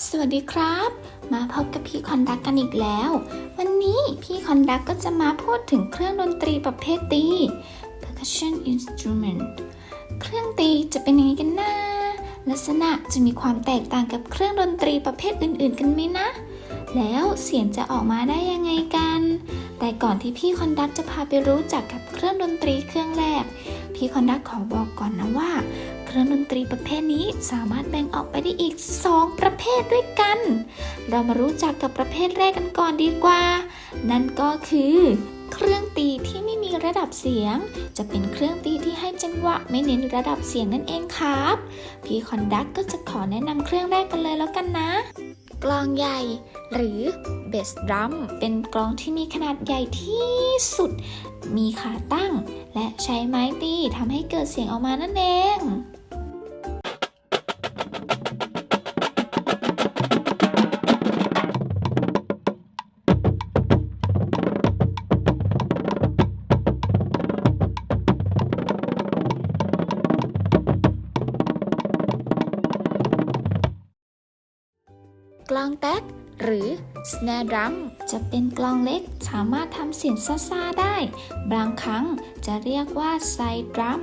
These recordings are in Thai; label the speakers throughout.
Speaker 1: สวัสดีครับ มาพบกับพี่คอนดักกันอีกแล้ว วันนี้พี่คอนดักก็จะมาพูดถึงเครื่องดนตรีประเภทตี percussion instrument เครื่องตีจะเป็นยังไงกันนะ ลักษณะจะมีความแตกต่างกับเครื่องดนตรีประเภทอื่น ๆ กันไหมนะ แล้วเสียงจะออกมาได้ยังไงกัน แต่ก่อนที่พี่คอนดักจะพาไปรู้จักกับเครื่องดนตรีเครื่องแรก พี่คอนดักขอบอกก่อนนะว่า เครื่องดนตรีประเภทนี้สามารถแบ่งออกไปได้อีก 2 ประเภทด้วยกัน เรามารู้จักกับประเภทแรกกันก่อนดีกว่า นั่นก็คือ เครื่องตีที่ไม่มีระดับเสียง จะเป็นเครื่องตีที่ให้จังหวะไม่เน้นระดับเสียงนั่นเองครับ พี่คอนดักก็จะขอแนะนำเครื่องแรกกันเลยแล้วกันนะกลองใหญ่ หรือเบสดรัมเป็นกลองที่มีขนาดใหญ่ที่สุด มีขาตั้ง และใช้ไม้ตีทำให้เกิดเสียงออกมานั่นเอง แต๊กหรือ snare drum จะเป็นกลองเล็กสามารถทำเสียงซ่าๆได้ บางครั้งจะเรียกว่าไซดรัม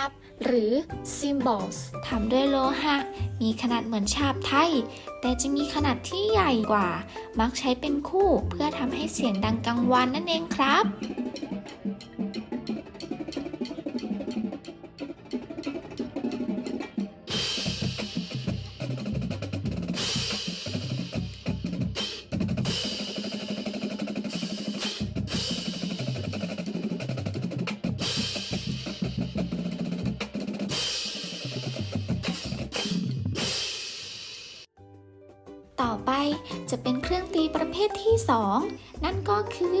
Speaker 1: าบ หรือ symbols ทำด้วยโลหะ มีขนาดเหมือนชาบไทย แต่จะมีขนาดที่ใหญ่กว่า มักใช้เป็นคู่เพื่อทำให้เสียงดังกังวานนั่นเองครับ ไปจะเป็นเครื่องตีประเภทที่ 2 นั่นก็คือ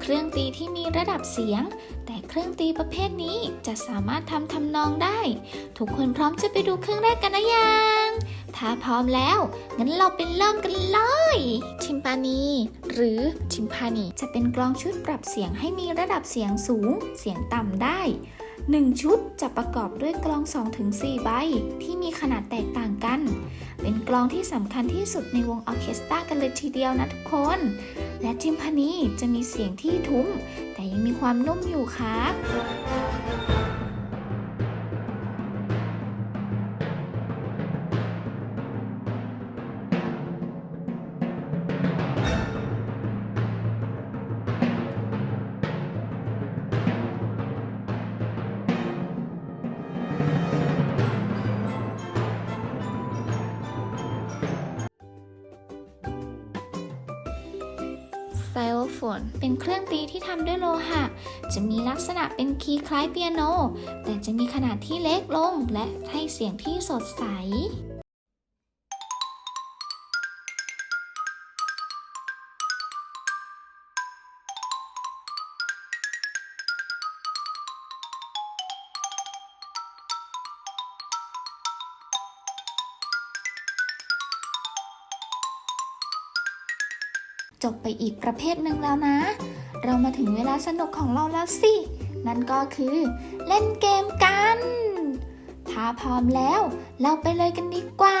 Speaker 1: เครื่องตีที่มีระดับเสียง แต่เครื่องตีประเภทนี้จะสามารถทำทำนองได้ ทุกคนพร้อมจะไปดูเครื่องแรกกันนะยังถ้าพร้อมแล้ว งั้นเราไปเริ่มกันเลยทิมปานี หรือทิมพานีจะเป็นกลองชุดปรับเสียงให้มีระดับเสียงสูง เสียงต่ำได้ 1 ชุดจะประกอบด้วยกลอง 2-4 ใบ ที่มีขนาดแตกต่างกัน เป็นกลองที่สำคัญที่สุดในวงออเคสตรากันเลยทีเดียวนะทุกคน และจิมพานีจะมีเสียงที่ทุ้ม แต่ยังมีความนุ่มอยู่ครับ ไซโอโฟนเป็นเครื่องตีที่ทำด้วยโลหะ จะมีลักษณะเป็นคีย์คล้ายเปียโน แต่จะมีขนาดที่เล็กลงและให้เสียงที่สดใส จบไปอีกประเภทหนึ่งแล้วนะ เรามาถึงเวลาสนุกของเราแล้วสิ นั่นก็คือเล่นเกมกัน ถ้าพร้อมแล้ว เราไปเลยกันดีกว่า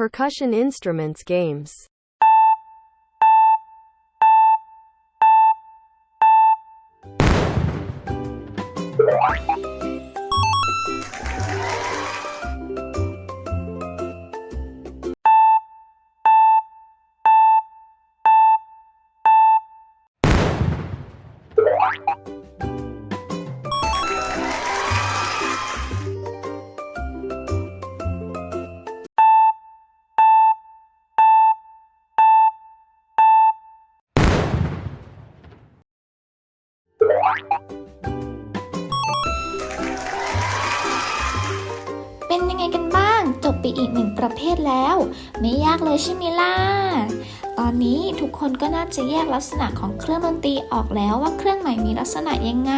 Speaker 2: Percussion instruments games.
Speaker 1: เป็นยังไงกันบ้าง จบไปอีกหนึ่งประเภทแล้ว ไม่ยากเลยใช่ไหมล่ะ ตอนนี้ทุกคนก็น่าจะแยกลักษณะของเครื่องดนตรีออกแล้วว่าเครื่องไหนมีลักษณะยังไง